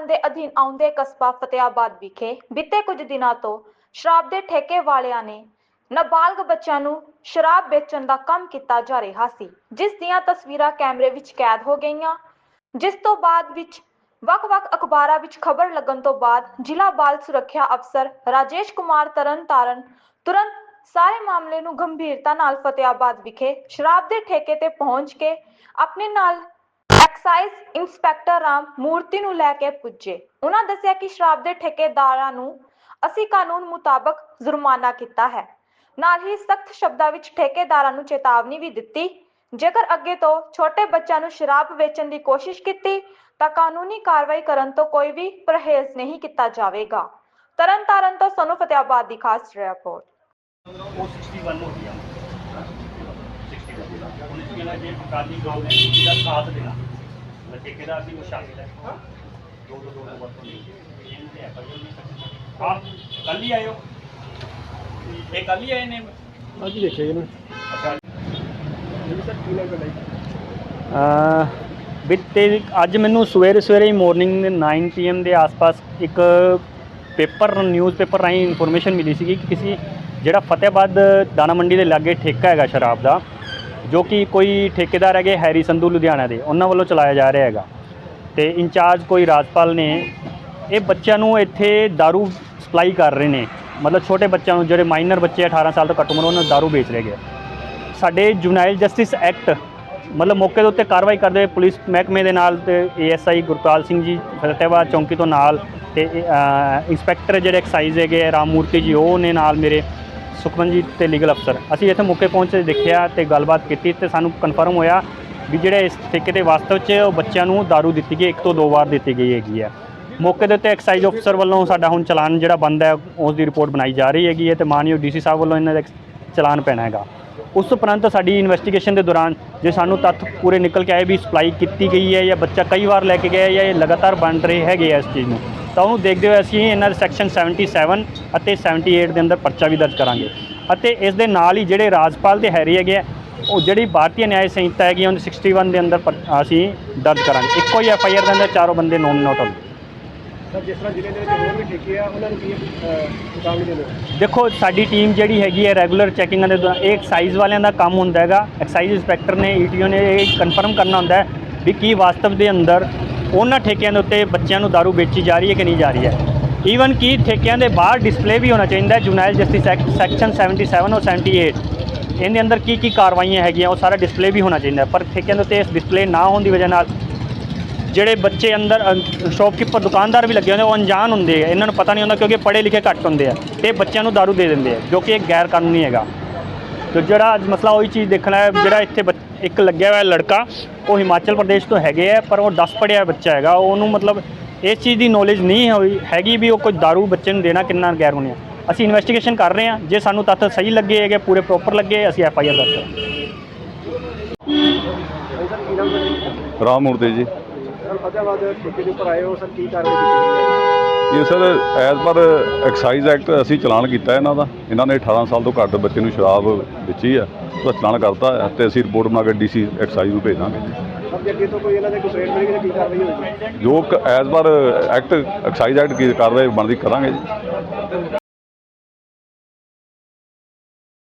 ਦੇ ਅਧੀਨ ਆਉਂਦੇ ਕਸਬਾ ਫਤਿਆਬਾਦ ਵਿਖੇ ਬੀਤੇ ਕੁਝ ਦਿਨਾਂ ਤੋਂ ਸ਼ਰਾਬ ਦੇ ਠੇਕੇ ਵਾਲਿਆਂ ਨੇ ਨਾਬਾਲਗ ਬੱਚਿਆਂ ਨੂੰ ਸ਼ਰਾਬ ਵੇਚਣ ਦਾ ਕੰਮ ਕੀਤਾ ਜਾ ਰਿਹਾ ਸੀ, ਜਿਸ ਦੀਆਂ ਤਸਵੀਰਾਂ ਕੈਮਰੇ ਵਿੱਚ ਕੈਦ ਹੋ ਗਈਆਂ, ਜਿਸ ਤੋਂ ਬਾਅਦ ਵਿੱਚ ਵੱਖ-ਵੱਖ ਅਖਬਾਰਾਂ ਵਿੱਚ ਖਬਰ ਲੱਗਣ ਤੋਂ ਬਾਅਦ ਜ਼ਿਲ੍ਹਾ ਬਾਲ ਸੁਰੱਖਿਆ ਅਫਸਰ ਰਾਜੇਸ਼ ਕੁਮਾਰ ਤਰਨਤਾਰਨ ਤੁਰੰਤ ਸਾਰੇ ਮਾਮਲੇ ਨੂੰ ਗੰਭੀਰਤਾ ਨਾਲ ਫਤਿਆਬਾਦ ਵਿਖੇ ਸ਼ਰਾਬ ਦੇ ਠੇਕੇ ਤੇ ਪਹੁੰਚ ਕੇ ਆਪਣੇ ਨਾਲ ਐਕਸਾਈਜ਼ ਇੰਸਪੈਕਟਰ ਰਾਮ ਮੂਰਤੀ ਨੂੰ ਲੈ ਕੇ ਪੁੱਜੇ। ਉਹਨਾਂ ਦੱਸਿਆ ਕਿ ਸ਼ਰਾਬ ਦੇ ਠੇਕੇਦਾਰਾਂ ਨੂੰ ਅਸੀਂ ਕਾਨੂੰਨ ਮੁਤਾਬਕ ਜੁਰਮਾਨਾ ਕੀਤਾ ਹੈ। ਨਾਲ ਹੀ ਸਖਤ ਸ਼ਬਦਾਂ ਵਿੱਚ ਠੇਕੇਦਾਰਾਂ ਨੂੰ ਚੇਤਾਵਨੀ ਵੀ ਦਿੱਤੀ। ਜੇਕਰ ਅੱਗੇ ਤੋਂ ਛੋਟੇ ਬੱਚਿਆਂ ਨੂੰ ਸ਼ਰਾਬ ਵੇਚਣ ਦੀ ਕੋਸ਼ਿਸ਼ ਕੀਤੀ, ਤਾਂ ਕਾਨੂੰਨੀ ਕਾਰਵਾਈ ਕਰਨ ਤੋਂ ਕੋਈ ਵੀ ਪਰਹੇਜ਼ ਨਹੀਂ ਕੀਤਾ ਜਾਵੇਗਾ। ਤਰਨਤਾਰਨ ਤੋਂ ਸonu ਫਤਿਆਬਾਦ ਦੀ ਖਾਸ ਰਿਪੋਰਟ। ਉਹ 61 ਹੋ ਗਿਆ 61 ਉਹਨੇ ਕਿਹਾ ਜੇ ਕਾਲੀ ਗਾਉਂ ਨੇ ਸਾਥ ਦੇਣਾ। ਠੇਕੇਦਾਰ ਸੀ ਉਹ ਸ਼ਾਮਿਲ ਹੈ। ਦੋ ਦੋ ਦੋ ਦੋ ਆਪਾਂ ਕੱਲ ਹੀ। ਆਇਓ ਇਹ ਕੱਲ ਹੀ ਆਏ ਨੇ। ਅੱਜ ਦੇਖਿਆ ਜੀ ਮੈਂ ਅੱਛਾ। ਜੀ ਸਰ ਕੀ ਲੱਗ ਰਿਹਾ ਅ ਬੀਤੇ ਅੱਜ ਮੈਨੂੰ ਸਵੇਰੇ ਸਵੇਰੇ ਹੀ ਮਾਰਨਿੰਗ 9 ਪੀਐਮ ਦੇ ਆਸ-ਪਾਸ ਇੱਕ ਪੇਪਰ ਨਿਊਜ਼ਪੇਪਰ ਰਾਹੀਂ ਇਨਫੋਰਮੇਸ਼ਨ ਮਿਲੀ ਸੀਗੀ ਕਿ ਕਿਸੇ ਜਿਹੜਾ ਫਤਿਹਬਾਦ ਦਾਣਾ ਮੰਡੀ ਦੇ ਲਾਗੇ ਠੇਕਾ ਹੈਗਾ ਸ਼ਰਾਬ ਦਾ। ਜੋ ਕਿ ਕੋਈ ਠੇਕੇਦਾਰ ਹੈਗੇ ਹੈਰੀ ਸੰਧੂ ਲੁਧਿਆਣਾ ਦੇ ਉਹਨਾਂ ਵੱਲੋਂ ਚਲਾਇਆ ਜਾ ਰਿਹਾ ਹੈਗਾ ਤੇ ਇੰਚਾਰਜ ਕੋਈ ਰਾਜਪਾਲ ਨੇ ਇਹ ਬੱਚਿਆਂ ਨੂੰ ਇੱਥੇ दारू ਸਪਲਾਈ ਕਰ ਰਹੇ ਨੇ ਮਤਲਬ ਛੋਟੇ ਬੱਚਿਆਂ ਨੂੰ ਜਿਹੜੇ ਮਾਈਨਰ ਬੱਚੇ 18 ਸਾਲ ਤੋਂ ਘੱਟ ਉਮਰ ਉਹਨਾਂ ਨੂੰ दारू ਵੇਚ ਰਹੇ ਹੈਗੇ ਸਾਡੇ ਜੁਵਨਾਈਲ ਜਸਟਿਸ ਐਕਟ ਮਤਲਬ ਮੌਕੇ ਦੇ ਉੱਤੇ ਕਾਰਵਾਈ ਕਰਦੇ ਹੋਏ ਪੁਲਿਸ ਮਹਿਕਮੇ ਦੇ ਨਾਲ ਤੇ ਏਐਸਆਈ ਗੁਰਪਾਲ ਸਿੰਘ ਜੀ ਫਤਿਹਬਾਦ ਚੌਂਕੀ ਤੋਂ ਨਾਲ ਤੇ ਅ, ਇੰਸਪੈਕਟਰ ਜਿਹੜੇ ਐਕਸਾਈਜ਼ ਹੈਗੇ ਰਾਮ ਮੂਰਤੀ ਜੀ ਉਹ ਨੇ ਨਾਲ ਮੇਰੇ ਸੁਖਮਨਜੀਤ ਤੇ ਲੀਗਲ ਅਫਸਰ ਅਸੀਂ ਇੱਥੇ ਮੌਕੇ ਪਹੁੰਚ ਕੇ ਦੇਖਿਆ ਤੇ ਗੱਲਬਾਤ ਕੀਤੀ ਤੇ ਸਾਨੂੰ ਕਨਫਰਮ ਹੋਇਆ ਵੀ ਜਿਹੜੇ ਇਸ ਠੇਕੇ ਦੇ ਵਾਸਤਵ 'ਚ ਉਹ ਬੱਚਿਆਂ ਨੂੰ ਦਾਰੂ ਦਿੱਤੀ ਗਈ, ਇੱਕ ਤੋਂ ਦੋ ਵਾਰ ਦਿੱਤੀ ਗਈ ਹੈਗੀ ਹੈ ਮੌਕੇ ਦੇ ਉੱਤੇ ਐਕਸਾਈਜ਼ ਅਫਸਰ ਵੱਲੋਂ ਸਾਡਾ ਹੁਣ ਚਲਾਨ ਜਿਹੜਾ ਬੰਦ ਹੈ, ਉਸ ਦੀ ਰਿਪੋਰਟ ਬਣਾਈ ਜਾ ਰਹੀ ਹੈਗੀ ਹੈ ਤੇ ਮਾਨਯੋਗ ਡੀਸੀ ਸਾਹਿਬ ਵੱਲੋਂ ਇਹਨਾਂ ਦਾ ਚਲਾਨ ਪੈਣਾ ਹੈਗਾ। ਉਸ ਉਪਰੰਤ ਸਾਡੀ ਇਨਵੈਸਟੀਗੇਸ਼ਨ ਦੇ ਦੌਰਾਨ ਜੇ ਸਾਨੂੰ ਤੱਥ ਪੂਰੇ ਨਿਕਲ ਕੇ ਆਏ ਵੀ ਸਪਲਾਈ ਕੀਤੀ ਗਈ ਹੈ ਜਾਂ ਬੱਚਾ ਕਈ ਵਾਰ ਲੈ ਕੇ ਗਿਆ ਹੈ ਜਾਂ ਇਹ ਲਗਾਤਾਰ ਬਣ ਰਹੇ ਹੈਗੇ ਆ ਇਸ ਚੀਜ਼ ਨੂੰ ਤਾਂ ਉਹਨੂੰ ਦੇਖਦੇ ਹੋਏ ਅਸੀਂ ਇਹਨਾਂ ਦੇ ਸੈਕਸ਼ਨ 77 ਅਤੇ 78 ਦੇ ਅੰਦਰ ਪਰਚਾ ਵੀ ਦਰਜ ਕਰਾਂਗੇ। ਅਤੇ ਇਸ ਦੇ ਨਾਲ ਹੀ ਜਿਹੜੇ ਰਾਜਪਾਲ ਦੇ ਹੈਰੀ ਹੈਗੇ ਆ ਉਹ ਜਿਹੜੀ ਭਾਰਤੀ ਨਿਆਂ ਸੰਹਿਤਾ ਹੈਗੀ ਉਹਦੇ 61 ਦੇ ਅੰਦਰ ਅਸੀਂ ਦਰਜ ਕਰਾਂਗੇ। ਇੱਕੋ ਹੀ ਐਫ ਆਈ ਆਰ ਦੇ ਅੰਦਰ ਚਾਰੋਂ ਬੰਦੇ ਨੋਮ ਨੋਟ ਹੋਣਗੇ ਸਰ ਜਿਸ ਤਰ੍ਹਾਂ ਜ਼ਿਲ੍ਹੇ ਦੇ ਵਿੱਚ ਹੋਰ ਵੀ ਠੇਕੇ ਆ ਉਹਨਾਂ ਨੂੰ ਕੀ ਚੇਤਾਵਨੀ ਦੇਖੋ ਸਾਡੀ ਟੀਮ ਜਿਹੜੀ ਹੈਗੀ ਹੈ ਰੈਗੂਲਰ ਚੈਕਿੰਗਾਂ ਦੇ ਦੌਰਾਨ ਇਹ ਐਕਸਾਈਜ਼ ਵਾਲਿਆਂ ਦਾ ਕੰਮ ਹੁੰਦਾ ਹੈਗਾ। ਐਕਸਾਈਜ਼ ਇੰਸਪੈਕਟਰ ਨੇ ਈਟੀਓ ਨੇ ਇਹ ਕਨਫਰਮ ਕਰਨਾ ਹੁੰਦਾ ਹੈ ਵੀ ਕੀ ਵਾਸਤਵ ਦੇ ਅੰਦਰ ਉਹਨਾਂ ਠੇਕਿਆਂ ਦੇ ਉੱਤੇ ਬੱਚਿਆਂ ਨੂੰ दारू ਵੇਚੀ ਜਾ ਰਹੀ ਹੈ ਕਿ ਨਹੀਂ ਜਾ ਰਹੀ ਹੈ ਈਵਨ ਕੀ ਠੇਕਿਆਂ ਦੇ ਬਾਹਰ ਡਿਸਪਲੇ ਵੀ ਹੋਣਾ ਚਾਹੀਦਾ ਹੈ ਜੁਨਾਈਲ ਜਸਟਿਸ ਐਕਟ ਸੈਕਸ਼ਨ 77 ਔਰ 78 ਇਹਦੇ ਅੰਦਰ ਕੀ ਕੀ ਕਾਰਵਾਈਆਂ ਹੈਗੀਆਂ ਉਹ ਸਾਰਾ ਡਿਸਪਲੇ ਵੀ ਹੋਣਾ ਚਾਹੀਦਾ ਹੈ। ਪਰ ਠੇਕਿਆਂ ਦੇ ਉੱਤੇ ਇਸ ਡਿਸਪਲੇ ਨਾ ਹੋਣ ਦੀ ਵਜ੍ਹਾ ਨਾਲ ਜਿਹੜੇ ਬੱਚੇ ਅੰਦਰ ਸ਼ੌਪਕੀਪਰ ਦੁਕਾਨਦਾਰ ਵੀ ਲੱਗੇ ਹੁੰਦੇ ਉਹ ਅਣਜਾਣ ਹੁੰਦੇ ਆ ਇਹਨਾਂ ਨੂੰ ਪਤਾ ਨਹੀਂ ਹੁੰਦਾ ਕਿਉਂਕਿ ਪੜ੍ਹੇ ਲਿਖੇ ਘੱਟ ਹੁੰਦੇ ਆ ਤੇ ਬੱਚਿਆਂ ਨੂੰ दारू ਦੇ ਦਿੰਦੇ ਆ ਜੋ ਕਿ ਇੱਕ ਗੈਰ ਕਾਨੂੰਨੀ ਹੈਗਾ ਤੇ ਜਿਹੜਾ ਅੱਜ ਮਸਲਾ ਉਹੀ ਚੀਜ਼ ਦੇਖਣਾ ਹੈ ਜਿਹੜਾ ਇੱਥੇ ਬੱਚ- ਇੱਕ ਲੱਗਿਆ ਹੋਇਆ ਲੜਕਾ ਉਹ ਹਿਮਾਚਲ ਪ੍ਰਦੇਸ਼ ਤੋਂ ਹੈਗੇ ਆ ਪਰ ਉਹ 10 ਪੜ੍ਹਿਆ ਹੋਇਆ ਬੱਚਾ ਹੈਗਾ ਉਹਨੂੰ ਮਤਲਬ ਇਸ ਚੀਜ਼ ਦੀ ਨੌਲੇਜ ਨਹੀਂ ਹੋਈ ਹੈਗੀ ਵੀ ਉਹ ਕੋਈ दारू ਬੱਚੇ ਨੂੰ ਦੇਣਾ ਕਿੰਨਾ ਗੈਰ ਕਾਨੂੰਨੀ ਹੈ ਅਸੀਂ ਇਨਵੈਸਟੀਗੇਸ਼ਨ ਕਰ ਰਹੇ ਹਾਂ ਜੇ ਸਾਨੂੰ ਤੱਥ ਸਹੀ ਲੱਗੇ ਹੈਗੇ ਪੂਰੇ ਪ੍ਰੋਪਰ ਲੱਗੇ ਅਸੀਂ ਐਫ ਆਈ ਆਰ ਦਰਜ ਕਰਾਂਗੇ। ਰਾਮ ਮੂਰਤੀ ਜੀ। ਸਰ ਫਤਿਆਬਾਦ ਠੇਕੇ ਦੇ ਉੱਪਰ ਆਏ ਹੋ ਸਰ ਕੀ ਕਾਰਵਾਈ ਕੀਤੀ ਗਈ ਹੈ? ਇਹ sir as per excise act ਅਸੀਂ ਚਲਾਨ ਕੀਤਾ ਇਹਨਾਂ ਦਾ। ਇਹਨਾਂ ਨੇ 18 ਸਾਲ ਤੋਂ ਘੱਟ ਬੱਚੇ ਨੂੰ ਸ਼ਰਾਬ ਵੇਚੀ ਆ। ਉਹਦਾ ਚਲਾਨ ਕਰਤਾ ਹੈ ਤੇ ਅਸੀਂ ਰਿਪੋਰਟ ਬਣਾ ਕੇ ਡੀਸੀ ਐਕਸਾਈਜ਼ ਨੂੰ ਭੇਜਾਂਗੇ। ਜੇ ਅੱਗੇ ਤੋਂ ਕੋਈ ਇਹਨਾਂ ਦੇ ਕੰਪਲੇਂਟ ਮਿਲੇਗੀ ਤਾਂ ਕੀ ਕਾਰਵਾਈ ਹੋਵੇਗੀ ਜੋ as per act excise act ਕੀ ਕਾਰਵਾਈ ਬਣਦੀ ਕਰਾਂਗੇ ਜੀ।